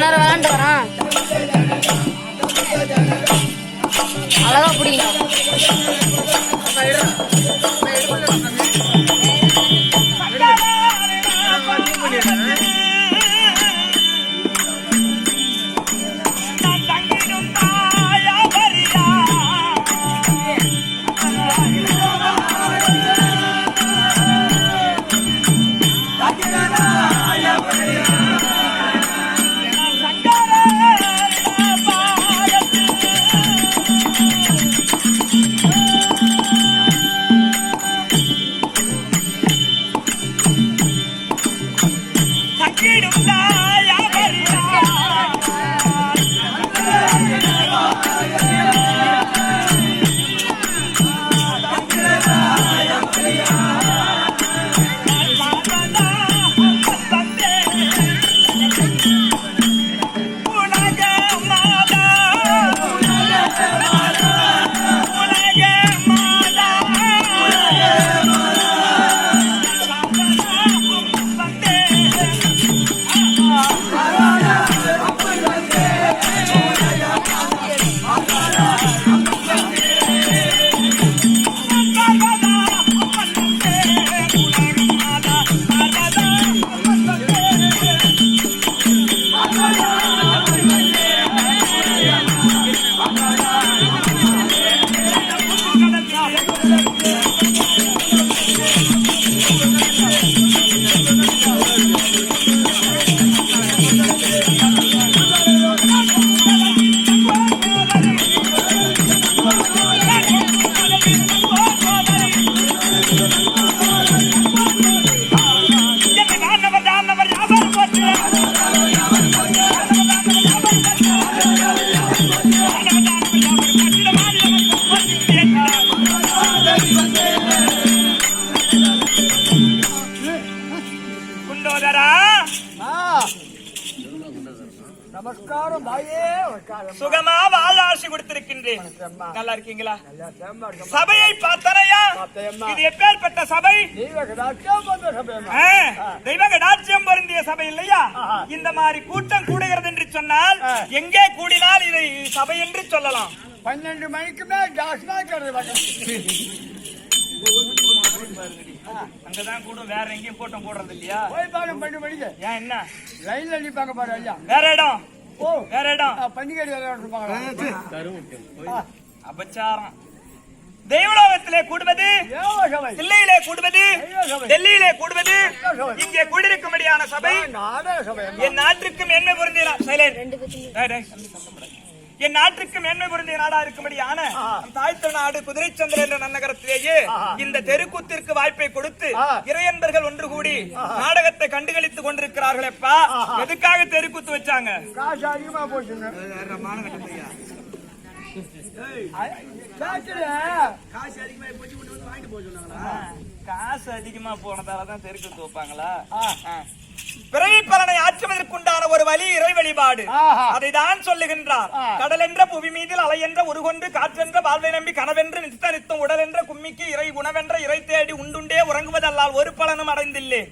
நேரம் விளாண்டு வரேன். அழகா பிடிக்கணும் Come on. பன்னெண்டு மணிக்கு மேல் பக்கம் அங்கதான் கூடும் வேற எங்கேயும் கூட்டம் கூடுறது இல்லையா? போய் பாருங்க பன்னெண்டு மணிக்கு. ஏன் என்ன? லைன்ல நிப்பாங்க பாரு ஐயா. வேற இடம். ஓ. வேற இடம். பண்டிகை இருப்பாங்களா அபச்சாரம். தெய்வலோகத்திலே கூடுவது தில்லையிலே கூடுவது. டெல்லியிலே கூடுவது இங்கே கூடியிருக்கும்படியான சபை. என் நாட்டிற்கு மேன்மை பொருந்திய நா- என் நாட்டிற்கு மேன்மை பொருந்திய நாடா இருக்கும்படியான ஆஹா. நம் தாய் திருநாடு குதிரைச்சந்திர என்ற நன்னகரத்திலேயே. இந்த தெருக்கூத்திற்கு வாய்ப்பை கொடுத்து. இறையன்பர்கள் ஒன்று கூடி நாடகத்தை கண்டுகளித்துக் கொண்டிருக்கிறார்களேப்பா. எதுக்காக தெருக்கூத்து வச்சாங்க? காசு அதிகமா கேட்கல காசு அதிகமா போனதாலதான் தெருக்கூத்து வைப்பாங்களா ஆ. பிறவி பலனை ஆற்றுவதற்குண்டான ஒரு வழி இறை வழிபாடு. அதை தான் சொல்லுகின்றார் ஆ. கடலென்ற புவி மீதில் அலையென்ற உருகொண்டு காற்றென்ற வாழ்வை நம்பி கனவென்று நித்த நித்தம் உடலென்ற கும்மிக்கு இறை உணவென்ற இறை தேடி உண்டுண்டே உறங்குவதல்லால் ஒரு பலனும் அடைந்தில்லே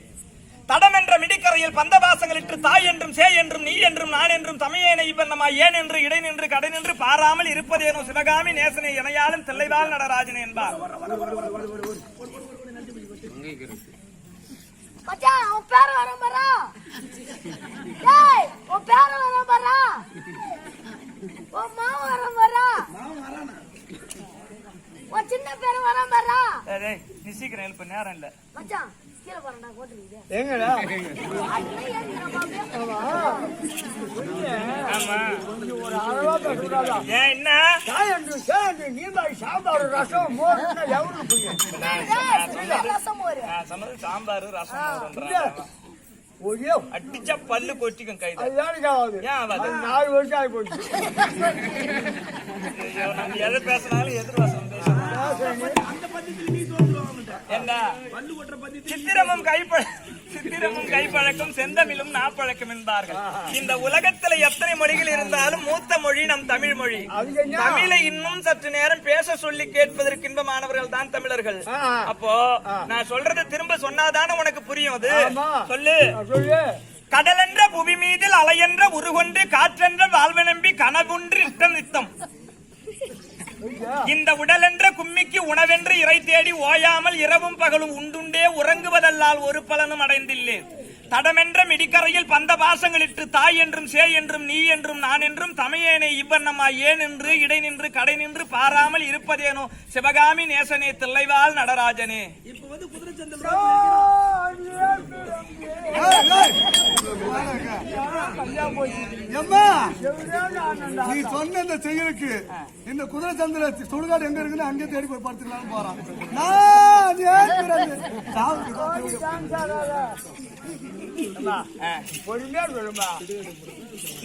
தடம் என்ற மிடிக்கரையில் பந்தபாசங்களிட்டு தாய் என்றும் சே என்றும் நீ என்றும் நான் என்றும் தமையேனை இவன்னமா ஏன் என்று இடை நின்று கடை நின்று பாராமல் இருப்பதேனோ சிவகாமி நேசனை இணையாலும் தில்லைவாள் நடராஜன் என்பார் மச்சான் உன் பேர வர பாரா டேய் உன் பேர வர பாரா உன் மாமா வர பாரா உன் சின்ன பேர வர பாரா டேய், நீ சீக்கிரம் நேரம் இல்ல. மச்சான் எங்கடா என்ன? சாம்பார் ரசம் மோர் எவ்வளவு சாம்பார் ரசம். ஒரே அடிச்சா பல்லு கொட்டிக்கும்? அது நாலு வருஷம் ஆகி போச்சு எதை பேசினாலும் எதிர்வாசம் பேசணும் என்ன? சித்திரமும் கைப்பழ சித்திரமும் கைப்பழக்கம் செந்தமிழும் நாப்பழக்கம் என்பார்கள். இந்த உலகத்துல எத்தனை மொழிகள் இருந்தாலும் மூத்த மொழி நம் தமிழ் மொழி? தமிழை இன்னும் சற்று நேரம் பேச சொல்லி கேட்பதற்கு இன்பமானவர்கள் தான் தமிழர்கள். அப்போ நான் சொல்றதை திரும்ப சொன்னாதானே உனக்கு புரியும் அது? சொல்லு. கடலென்ற புவி மீதில் அலையென்ற உருகொன்று காற்றென்ற வாழ்வு நம்பி கனவுன்று இஷ்டம் நித்தம். இந்த உடலென்ற கும்மிக்கு உணவென்று இறை தேடி ஓயாமல் இரவும் பகலும் உண்டுண்டே உறங்குவதல்லால் ஒரு பலனும் அடைந்தில்லே. தடமென்ற மிடிக்கரையில் பந்த பாசங்களிட்டு தாய் என்றும் சே என்றும் நீ என்றும் நான் என்றும் தமையேனே இவ்வண்ணமா ஏன் என்று இடை நின்று கடை நின்று பாராமல் இருப்பதேனோ? சிவகாமி நேசனே தில்லைவாள் நடராஜனே. எம்மா எவ்வளவு ஆனந்தா. நீ சொன்ன இந்த செயலுக்கு இந்த குதிரை சந்திர சுடுகாடு எங்க இருக்குன்னு அங்கே தேடி போய் படுத்துக்கலாம்னு போறான்.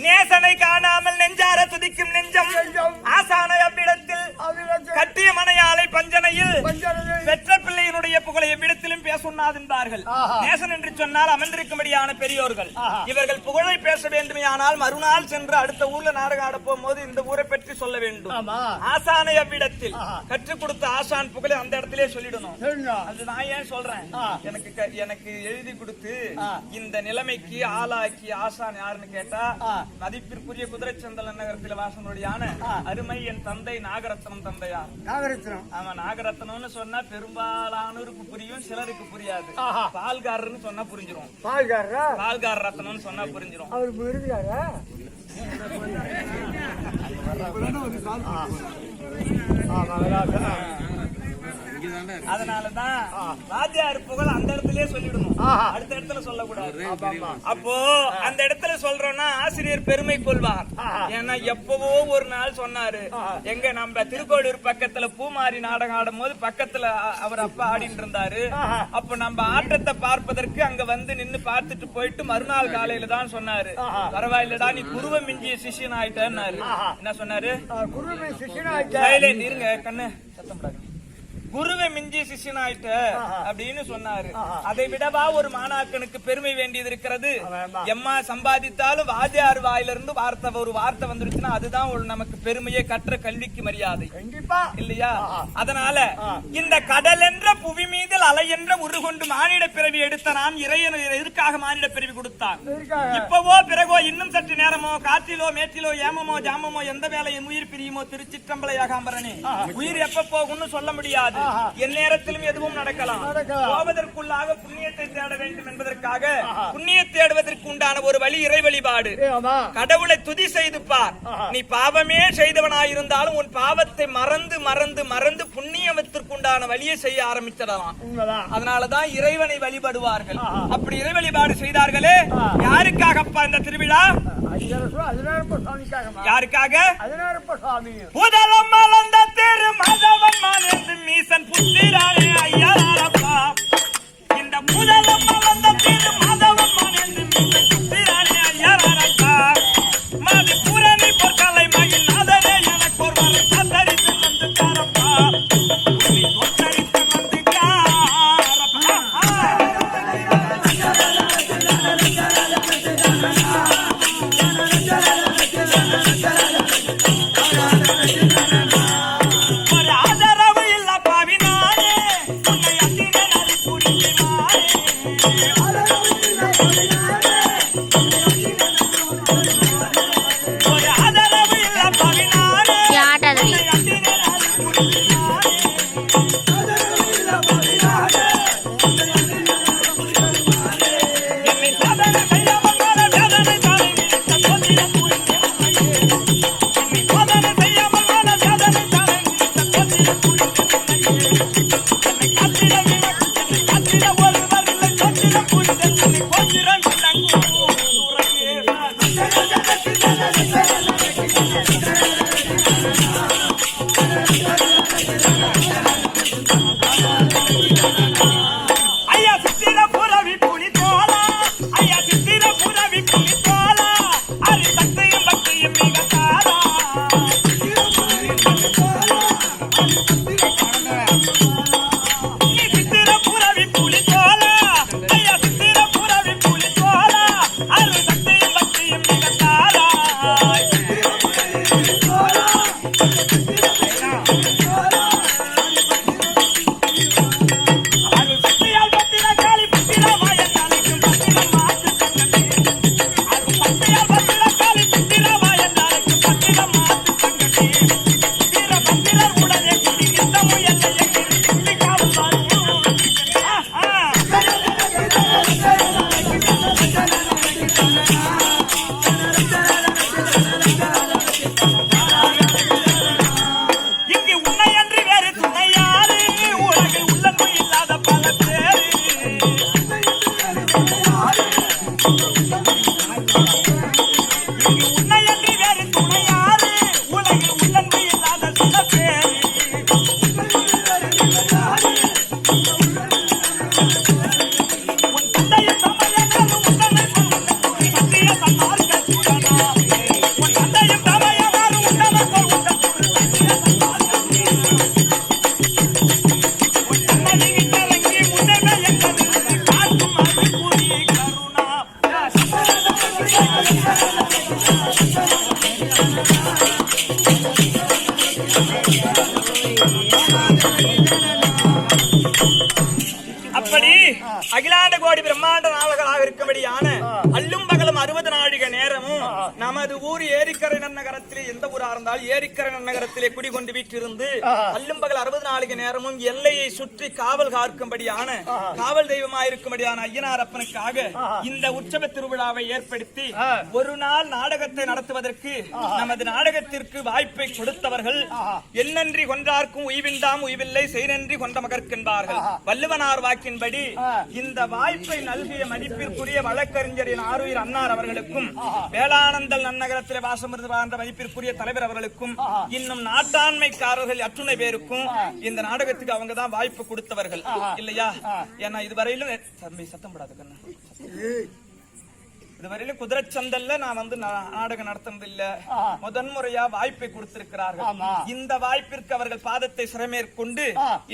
நேசனை காணாமல் நெஞ்சார துதிக்கும் நெஞ்சம். ஆசானை அவ்விடத்தில் கட்டிய மனையாலை பஞ்சனையில் பஞ்சனையை பெற்ற பிள்ளையினுடைய புகழை எவ்விடத்திலும் பேசுண்ணாதென்பார்கள் ஆஹா. நேசன் என்று சொன்னால் அமர்ந்திருக்கும்படியான பெரியோர்கள். இவர்கள் புகழை பேச வேண்டுமையானால் மறுநாள் சென்று அடுத்த ஊர்ல நாடகம் ஆட போகும்போது இந்த ஊரை பற்றி சொல்ல வேண்டும் ஆசானை அவ்விடத்தில். கற்றுக் கொடுத்த ஆசான் புகழை அந்த இடத்திலே சொல்லிடணும் அது நான் ஏன் சொல்றேன். எனக்கு எனக்கு எழுதி கொடுத்து. இந்த நிலைமைக்கு ஆளாக்கி ஆசான் யாருன்னு கேட்டா. மதிப்பிற்குரிய குதிரைச்சந்தல நகரத்தில் வாசனுடையான அருமை என் தந்தை நாகரத்னம் தந்தையார். நாகரத்னம். ஆமா நாகரத்னம்னு சொன்னா பெரும்பாலானோருக்கு புரியும் சிலருக்கு புரியாது. பால்காரர்னு சொன்னா புரிஞ்சிரும். பால்காரரா? பால்கார ரத்னம்னு சொன்னா புரிஞ்சிரும். அவர் அதனாலதான் ராஜார் புகழ் அந்த இடத்திலே சொல்லிடணும். ஆஹா. அடுத்த இடத்துல சொல்லக்கூடாது. அப்போ அந்த இடத்துல சொல்றோம்னா ஆசிரியர் பெருமை கொள்வார். ஏன்னா எப்பவோ ஒரு நாள் சொன்னாரு எங்க நம்ம திருக்கோளூர் பக்கத்துல பூமாரி நாடகம் ஆடும் போது பக்கத்துல அவர் அப்பா ஆடிட்டு இருந்தாரு அப்ப நம்ம ஆட்டத்தை பார்ப்பதற்கு அங்க வந்து நின்னு பார்த்துட்டு போயிட்டு மறுநாள் காலையில தான் சொன்னாரு. பரவாயில்லடா நீ குருவ மிஞ்சிய சிஷியன் ஆயிட்டேன்னாரு என்ன சொன்னாரு? குருவை சிஷனாய்க்க சைலண்ட் இருங்க கண்ணு சத்தம். குருவை மிஞ்சி சிஷ்யனாயிட்ட அப்படின்னு சொன்னாரு. அதை விடவா ஒரு மாணாக்கனுக்கு பெருமை வேண்டியது இருக்கிறது எம்மா சம்பாதித்தாலும் வாத்தியார் வாயிலிருந்து வார்த்தை ஒரு வார்த்தை வந்துருச்சுன்னா அதுதான் ஒரு நமக்கு பெருமையை கற்ற கல்விக்கு மரியாதை. இல்லையா? அதனால இந்த கடல் என்ற புவி மீதில் அலை என்ற உருகொண்டு மானிட பிறவி எடுத்த நான் இறையன் எதற்காக மானிட பிறவி கொடுத்தான்? இப்பவோ பிறகோ இன்னும் சற்று நேரமோ காற்றிலோ மேற்றிலோ ஏமமோ ஜாமமோ எந்த வேலையும் உயிர் பிரியுமோ திருச்சிற்றம்பல யாகாம்பரனே உயிர் எப்ப போகும்னு சொல்ல முடியாது. என் நேரத்திலும் எதுவும் நடக்கலாம். போவதற்குள்ளாக புண்ணியத்தை தேட வேண்டும் என்பதற்காக புண்ணிய தேடுவதற்கு உண்டான ஒரு வழி இறை வழிபாடு. கடவுளை துதி செய்து பார். நீ பாவமே செய்தவனாயிருந்தாலும் உன் பாவத்தை மறந்து மறந்து மறந்து புண்ணியவத்திற்குண்டான வழியை செய்ய ஆரம்பிச்சிடலாம். அதனாலதான் இறைவனை வழிபடுவார்கள். அப்படி இறை வழிபாடு செய்தார்களே யாருக்காகப்பா இந்த திருவிழா? யாருக்காக? புதலம் மலர்ந்து மீசன் புத்திரானே ஐயா இந்த முதலம்மா குடிகொண்டு வீட்டிருந்து அல்லும் பகல் அறுபது நாழிக நேரமும் எல்லையை சுற்றி காவல் காக்கும்படியான காவல் தெய்வமாக இருக்கும்படியான ஐயனார் அப்பனுக்காக இந்த உற்சவ திருவிழாவை ஏற்படுத்தி ஒரு நாள் நாடகத்தை நடத்துவதற்கு நமது நாடகத்திற்கு வாய்ப்பை கொடுத்தவர்கள் என்னன்றி கொன்றார்க்கும் உய்விண்டாம் உய்வில்லை செய்நன்றி கொண்ட மகற்கென்பார்கள். வள்ளுவனார் வாக்கின்படி இந்த வாய்ப்பை நல்கிய மதிப்பிற்குரிய வழக்கறிஞரின் ஆருயிர் அன்னார் அவர்களுக்கும் வேளானந்தல் நன்னகரத்திலே வாசம் இருந்து வாழ்ந்த மதிப்பிற்குரிய தலைவர் அவர்களுக்கும் இன்னும் நாட்டாண்மைக்காரர்கள் அத்துணை பேருக்கும் இந்த நாடகத்துக்கு அவங்க தான் வாய்ப்பு கொடுத்தவர்கள். இல்லையா? ஏன்னா இதுவரையிலும் சத்தம் போடாத கண்ணா. இதுவரையிலும் குதிரை சந்தல்ல நான் வந்து நாடகம் நடத்துனது இல்ல முதன் முறையா வாய்ப்பை கொடுத்திருக்கிறார்கள். இந்த வாய்ப்பிற்கு அவர்கள் பாதத்தை சிறமேற்கொண்டு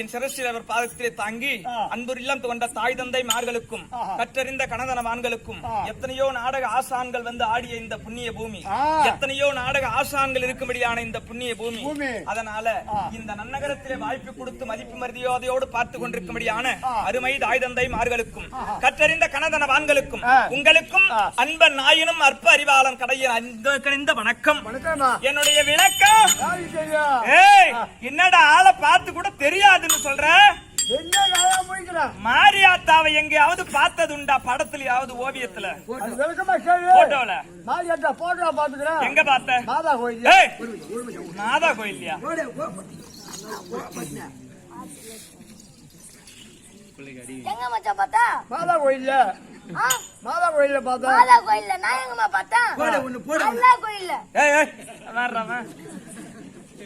என் சிரசில் அவர் பாதத்திலே தாங்கி அன்புரில்லம் கொண்ட தாய் தந்தை மார்களுக்கும் கற்றறிந்த கணதனவான்களுக்கும் எத்தனையோ நாடக ஆசான்கள் வந்து ஆடிய இந்த புண்ணிய பூமி எத்தனையோ நாடக ஆசான்கள் இருக்கும்படியான இந்த புண்ணிய பூமி. அதனால இந்த நன்னகரத்திலே வாய்ப்பு கொடுத்து மதிப்பு மரியாதையோடு பார்த்து கொண்டிருக்கும்படியான அருமை தாய் தந்தை மார்களுக்கும் கற்றறிந்த கணதனவான்களுக்கும் உங்களுக்கும் அன்பன் நாயினும் அற்ப அறிவாளன் கடையில் கணிந்த வணக்கம். வணக்கம்மா. என்னுடைய விளக்கம். என்னடா ஆளை பார்த்து கூட தெரியாதுன்னு சொல்ற? என்ன காயா முடிக்கிறேன் மாரியாத்தாவை எங்கேயாவது பார்த்ததுண்டா படத்துலயாவது ஓவியத்துல? போட்டோல. மாரியாத்தா போட்டோ பாத்துக்கிறேன் எங்க பார்த்த? மாதா கோயில் ஏய் மாதா கோயில்லையா? எங்க மச்சான் பார்த்தா? மாதா கோயில்ல? மாதா கோயில்ல பார்த்தா? மாதா கோயில்ல நான் எங்கம்மா பார்த்தேன் அல்லா கோயில்ல. ஏய் ஏய் வர்றாம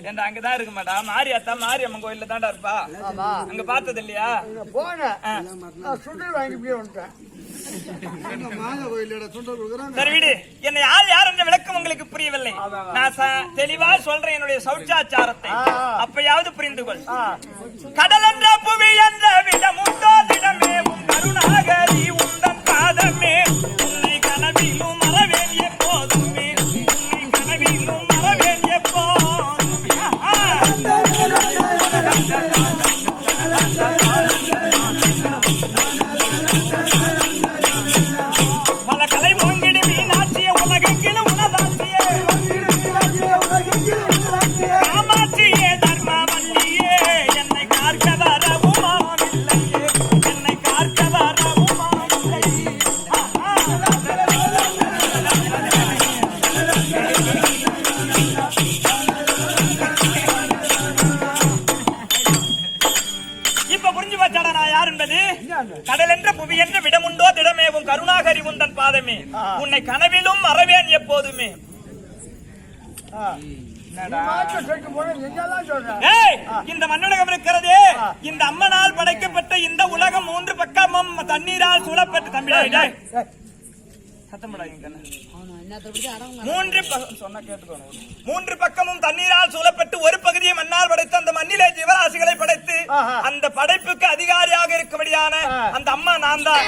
ஏண்டா அங்கதான் இருக்க மாட்டா மாரியாத்தா மாரியம்மன் கோயில்ல தான்டா இருப்பா. ஆமா. அங்க பார்த்தது இல்லையா நான் சுண்டல் வாங்கி போய் வந்துட்டேன். மாதா கோயிலோட சுண்டல் கொடுக்குறாங்க. சரி விடு. என்னை யார் யார் என்ற விளக்கம் உங்களுக்கு புரியவில்லை. நான் தெளிவா சொல்றேன் என்னுடைய சௌச்சாச்சாரத்தை. அப்பயாவது புரிந்து கொள். கடல் என்ற புவி என்ற விடமுண்டோ திடமே உன் ஏய் இந்த மண்ணுலகம் இருக்கிறதே. இந்த அம்மனால் படைக்கப்பட்ட இந்த உலகம் மூன்று பக்கமும் தண்ணீரால் சூழப்பட்டு. தம்பி. சத்தம். மூன்று பக்கம் சொன்னா கேட்டுக்கோங்க. மூன்று பக்கமும் தண்ணீரால் சூழப்பட்டு ஒரு பகுதியை மண்ணால் படைத்து அந்த மண்ணிலே ஜீவராசிகளை படைத்து. அந்த படைப்புக்கு அதிகாரியாக இருக்கும்படியான அந்த அம்மா நான் தான்.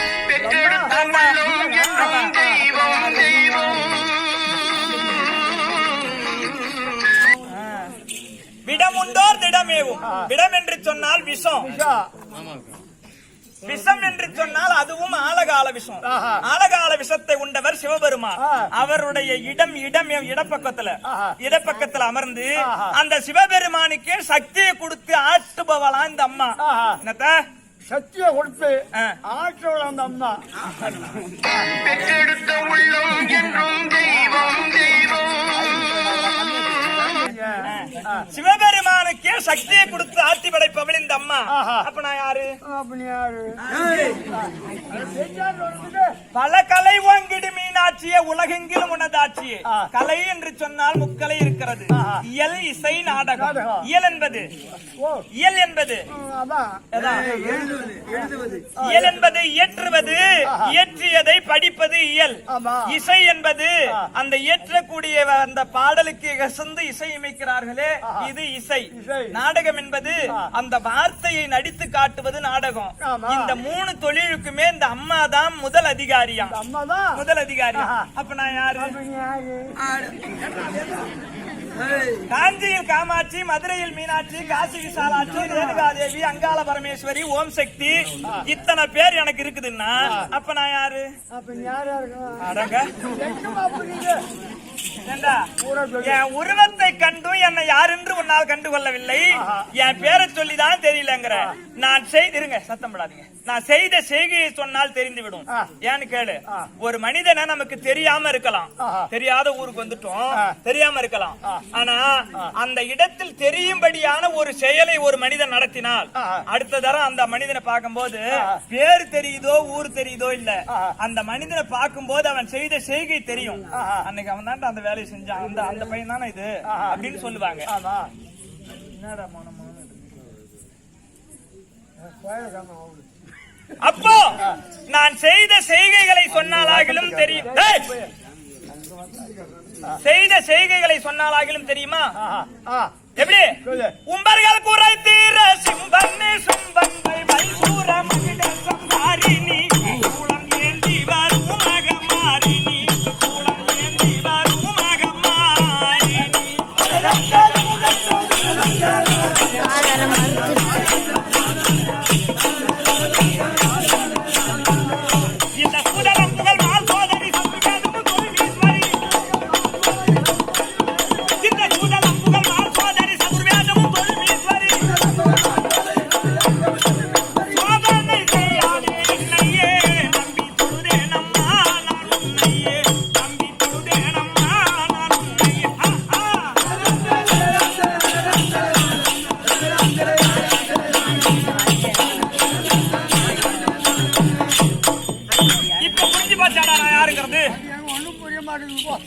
விடமுண்டோர் திடமேவும். விடம் என்று சொன்னால் விஷம். விஷம் என்று சொன்னால் அதுவும் ஆலகால விஷம். ஆலகால விஷத்தை உண்டவர் சிவபெருமான். அவருடைய இடம் இடம் இடப்பக்கத்துல. இடப்பக்கத்துல அமர்ந்து. அந்த சிவபெருமானுக்கே சக்தியை கொடுத்து ஆட்டுபவளாம் இந்த அம்மா. என்னத்த சக்தியை கொடுத்து. ஆற்றோட அந்த அம்மா பெற்றெடுத்த உள்ளம் என்றும் தெய்வம் தெய்வம் சிவபெருமானுக்கே சக்தியை கொடுத்து ஆட்டி படைப்பவள் இந்த அம்மா. அப்ப நான் யாரு? பல கலை வாங்கிடு மீனாட்சியே உலகெங்கிலும் உனதாட்சியே. கலை என்று சொன்னால் முக்கலை இருக்கிறது. இயல் இசை நாடகம். இயல் என்பது. இயல் என்பது? இயல் என்பது இயற்றுவது இயற்றியதை படிப்பது இயல். இசை என்பது அந்த இயற்றக்கூடிய அந்த பாடலுக்கு இசைந்து இசை அமைக்கிறார்களே இது இசை. நாடகம் என்பது அந்த வார்த்தையை நடித்து காட்டுவது நாடகம். இந்த மூணு தொழிலுக்குமே இந்த அம்மா தான் முதல் அதிகாரியா முதல் அதிகாரி. ஆஹா. அப்ப நான் யாரு? காஞ்சியில் காமாட்சி மதுரையில் மீனாட்சி காசி விசாலாட்சி ரேணுகாதேவி அங்காள பரமேஸ்வரி ஓம் சக்தி. இத்தனை பேர் எனக்கு இருக்குதுன்னா அப்ப நான் யாரு? அடங்க. என் உருவத்தை கண்டும் என்னை யாரென்று உன்னால் கண்டுகொள்ளவில்லை. என் பேரை சொல்லிதான் தெரியலங்கிற. நான் செய்திருங்க. சத்தம் போடாதீங்க. நான் செய்த செய்கையை சொன்னால் தெரிந்துவிடும். ஏன்னு கேளு. ஒரு மனிதனை நமக்கு தெரியாம இருக்கலாம். தெரியாத ஊருக்கு வந்துட்டோம். தெரியாம இருக்கலாம். ஆனா அந்த இடத்தில் தெரியும்படியான ஒரு செயலை ஒரு மனிதன் நடத்தினால் அடுத்த தரம் அந்த மனிதனை பார்க்கும்போது பேர் தெரியுதோ ஊர் தெரியுதோ இல்ல. அந்த மனிதனை பார்க்கும்போது அவன் செய்த செய்கை தெரியும். அன்னைக்கு அவன் தான் அந்த வேலையை செஞ்சான். அந்த அந்த பையன் தானே இது அப்படின்னு சொல்லுவாங்க. என்னடா மௌனம் மௌனம் இருக்கு? கோயிலுக்காம அவரு அப்போ நான் செய்த செய்கைகளை சொன்னாலாகிலும் தெரியும்! செய்த செய்கைகளை சொன்னாலாகிலும் தெரியுமா எப்படி. உம்பர்கள் குறை தீர சிம்பன்னி சும்பன்மை வைசூர மகிழசம்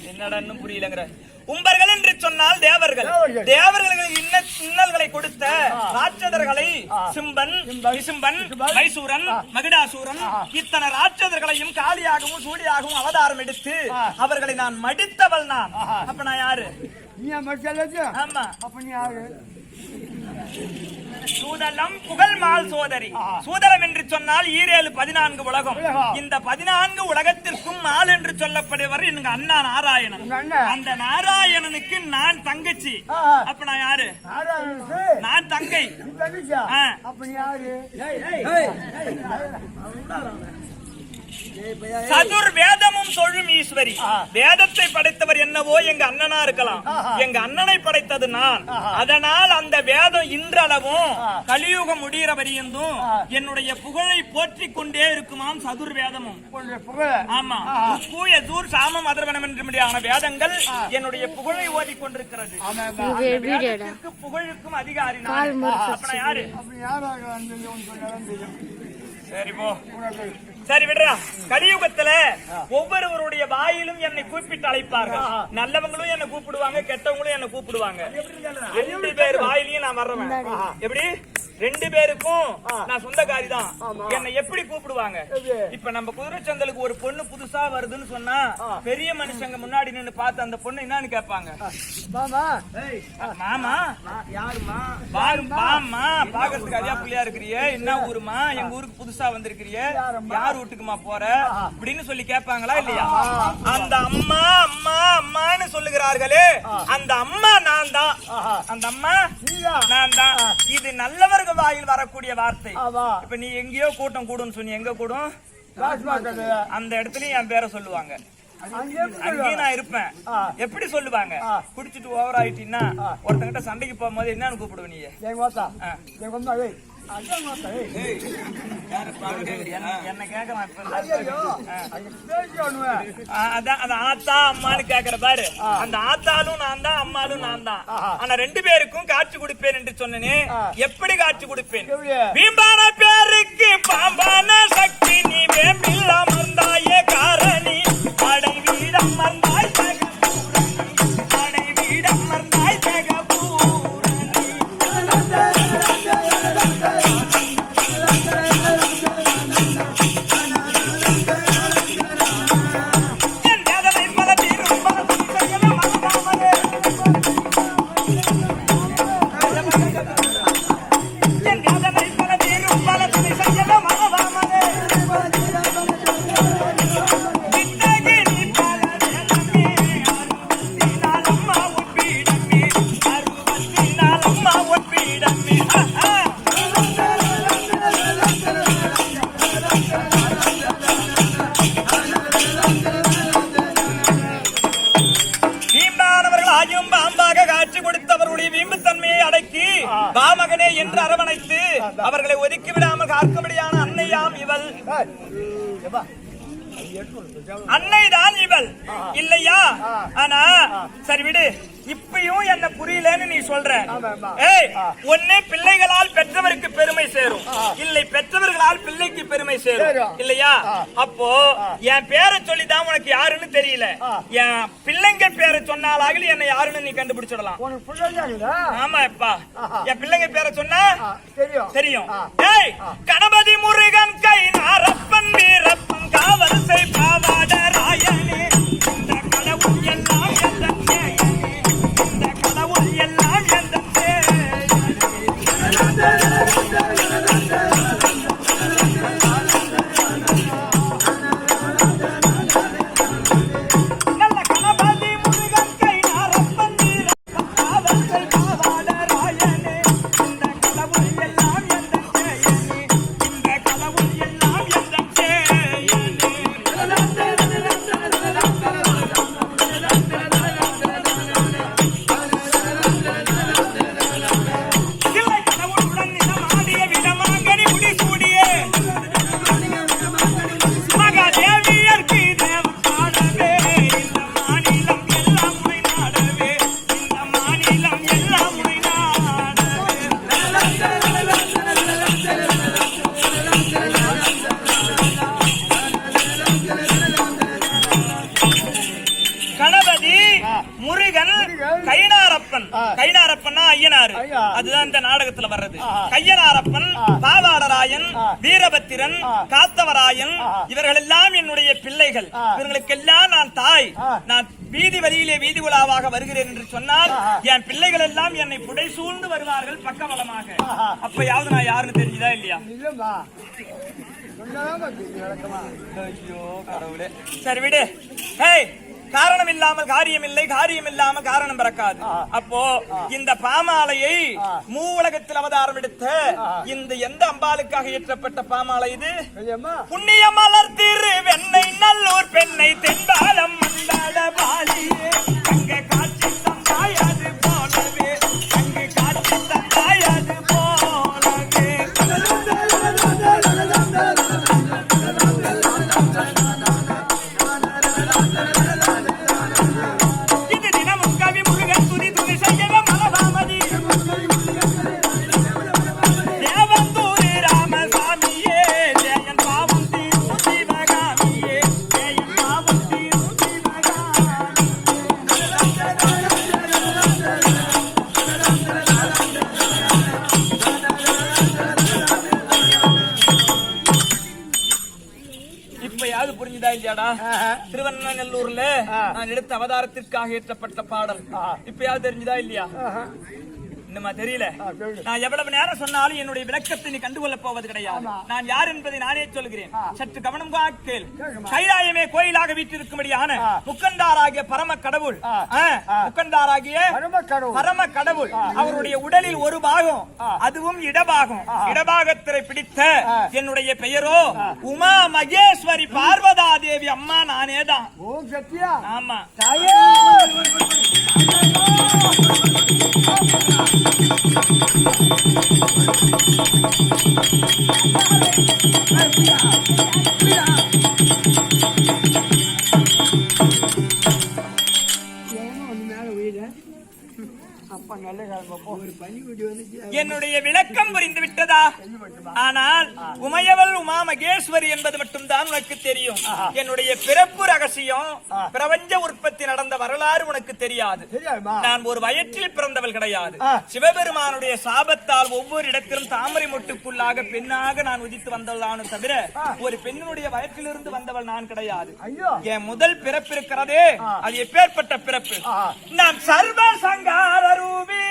மாட்டேங்குது போ என்னடா இன்னும் புரியலங்கிற. உம்பர்கள் என்று சொன்னால் தேவர்கள். தேவர்கள். தேவர்களுக்கு இன்ன இன்னல்களை கொடுத்த ராட்சதர்களை சிம்பன் விசும்பன் மைசூரன் மகிடாசூரன் இத்தனை ராட்சதர்களையும் காளியாகவும் சூடியாகவும் அவதாரம் எடுத்து அவர்களை நான் மடித்தவள் நான். அப்ப நான் யாரு? நீ ஆமா. அப்ப நீ யாரு? சூதலம் புகழ் மால் சோதரி சூதலம் என்று சொன்னால் ஈரேழு பதினான்கு உலகம். இந்த பதினான்கு உலகத்திற்கும் மால் என்று சொல்லப்படுவர் எங்க அண்ணா நாராயணன். அந்த நாராயணனுக்கு நான் தங்கச்சி. அப்ப நான் யாரு? நாராயணனுக்கு? நான் தங்கை. சதுர் தொழும் ஈஸ்வரி வேதத்தை படைத்தவர் என்னவோ எங்க அண்ணனா இருக்கலாம். எங்க அண்ணனை படைத்தது நான். அதனால் அந்த வேதம் இன்றளவும் கலியுகம் முடிகிற வரையும் என்னுடைய புகழை போற்றிக் கொண்டே இருக்குமாம் சதுர் வேதமும். ஆமா. தூய தூர் சாமம் அதர்வனம் என்றபடியான வேதங்கள் என்னுடைய புகழை ஓதிக் கொண்டிருக்கிறது. அந்த வேதத்திற்கு புகழுக்கும் அதிகாரி நான். யாரு? அப்ப யாராக வந்து உனக்கு சொன்னாலும் தெரியும் சரி போ. சரி விடுறா. கலியுகத்துல ஒவ்வொருவருடைய வாயிலும் என்னை கூப்பிட்டு அழைப்பார்கள். நல்லவங்களும் என்ன கூப்பிடுவாங்க கெட்டவங்களும் என்ன கூப்பிடுவாங்க. ரெண்டு பேர் வாயிலையும் நான் வர்றவன். எப்படி? ரெண்டு பேருக்கும் நான் சொந்தக்காரி தான் என்னை எப்படி கூப்பிடுவாங்க? இப்ப நம்ம குதிரை சந்தலுக்கு ஒரு பொண்ணு புதுசா வருதுன்னு சொன்னா பெரிய மனுஷங்க முன்னாடி நின்னு பார்த்து அந்த பொண்ணு என்னன்னு கேட்பாங்க. மாமா. மாமா. யாருமா பாருமா பாக்கிறதுக்கு அரியா புள்ளியா இருக்கிறியே. என்ன ஊருமா எங்க ஊருக்கு புதுசா வந்திருக்கிறிய யார் வீட்டுக்குமா போற? அப்படின்னு சொல்லி கேட்பாங்களா இல்லையா? அந்த அம்மா அம்மா அம்மான்னு சொல்லுகிறார்களே. அந்த அம்மா நான் தான். அந்த அம்மா நான் தான். இது நல்லவர்கள் வாயில் வரக்கூடிய வார்த்தை. இப்ப நீ எங்கேயோ கூட்டம் கூடுன்னு சொன்னி எங்க கூடும்? அந்த இடத்துலயும் என் பேரை சொல்லுவாங்க. நான் இருப்பேன். எப்படி சொல்லுவாங்க? குடிச்சிட்டு ஓவர் ஆயிட்டீங்கன்னா ஒருத்தங்கிட்ட சண்டைக்கு போகும்போது என்னன்னு கூப்பிடுவ நீ? ஆத்தா அம்மான்னு கேக்குற பாரு. அந்த ஆத்தாலும் நான் தான் அம்மாலும் நான் தான். ஆனா ரெண்டு பேருக்கும் காட்சி கொடுப்பேன் என்று சொன்னனே. எப்படி காட்சி கொடுப்பேன்? வீம்பான பேருக்கு பாம்பான சக்தி நீ வேம்பில் அமர்ந்தாயே காரணி. அடை அவர்களை ஒதுக்கி விடாமல் காக்கும்படியான அன்னையாம் இவள். அன்னை தான் இவள். இல்லையா? ஆனா சரி விடு. இப்பயும் என்ன புரியலன்னு நீ சொல்ற. ஏய் ஒண்ணு பிள்ளைகளால் பெற்றவருக்கு பெருமை சேரும். இல்லை பெற்றவர்களால் பிள்ளைக்கு பெருமை சேரும். இல்லையா? அப்போ என் பேரை சொல்லிதான் உனக்கு யாருன்னு தெரியல. என் பிள்ளைங்க பேரை சொன்னாலாகல என்ன யாருன்னு நீ கண்டுபிடிச்சிடலாம்? ஆமா எப்பா என் பிள்ளைங்க பேரை சொன்னா? தெரியும். ஏய் கணபதி முருகன் கை நாரப்பன் வீரப்பன் காவரசை பாவாட ராயனே வீரபத்திரன் காத்தவராயன் இவர்கள் எல்லாம் என்னுடைய பிள்ளைகள். இவர்களுக்கெல்லாம் நான் தாய். நான் வீதி வழியிலே வீதி உலாவாக வருகிறேன் என்று சொன்னால் என் பிள்ளைகள் எல்லாம் என்னை புடை சூழ்ந்து வருவார்கள் பக்கபலமாக. அப்பயாவது நான் யாருன்னு தெரிஞ்சுதா இல்லையா? சரி விடு. ஹேய் காரணம் இல்லாமல் காரியம் இல்லை காரியம் இல்லாம காரணம் பிறக்காது. அப்போ இந்த பாமாலையை மூவுலகத்தில் அவதாரம் எடுத்த இந்த எந்த அம்பாளுக்காக இயற்றப்பட்ட பாமாலை இது? புண்ணிய மலர் திரு வெண்ணை நல்லூர் பெண்ணை தென்பாலம் மந்தாட பாலியே அங்க காட்சி அவதாரத்திற்காக ஏற்றப்பட்ட பாடல். இப்பயாவது தெரிஞ்சுதா இல்லையா? இன்னுமா தெரியல. நான் எவ்வளவு நேரம் சொன்னாலும் என்னுடைய விளக்கத்தை நீ கண்டுகொள்ள போவது கிடையாது. நான் யார் என்பதை நானே சொல்கிறேன். சற்று கவனம் கேள் கைலாயமே கோயிலாக வீட்டிருக்கும்படியான முக்கந்தாராகிய பரம கடவுள் முக்கந்தாராகிய. பரம கடவுள் அவருடைய உடலில் ஒரு பாகம் அதுவும் இடபாகம். இடபாகத்திரை பிடித்த என்னுடைய பெயரோ உமா மகேஸ்வரி பார்வதா தேவி அம்மா நானே தான். ஓம் சத்யா. ஆமா. தாயே. அப்பா நல்ல காலம் போ ஒரு பனி வீடு வந்துச்சு. என்னுடைய விளக்கம் புரிந்து விட்டதா? ஆனால் உமையவள் உமா மகேஸ்வரி என்பது மட்டும்தான் உனக்கு தெரியும். என்னுடைய பிறப்பு ரகசியம் பிரபஞ்ச உற்பத்தி நடந்த வரலாறு உனக்கு தெரியாது. நான் ஒரு வயிற்றில் பிறந்தவள் கிடையாது. சிவபெருமானுடைய சாபத்தால் ஒவ்வொரு இடத்திலும் தாமரை மொட்டுக்குள்ளாக பெண்ணாக நான் உதித்து வந்தவளானு தவிர ஒரு பெண்ணினுடைய வயிற்றிலிருந்து வந்தவள் நான் கிடையாது. என் முதல் பிறப்பு இருக்கிறதே அது எப்பேற்பட்ட பிறப்பு? நான் சர்வ சங்கார ரூபி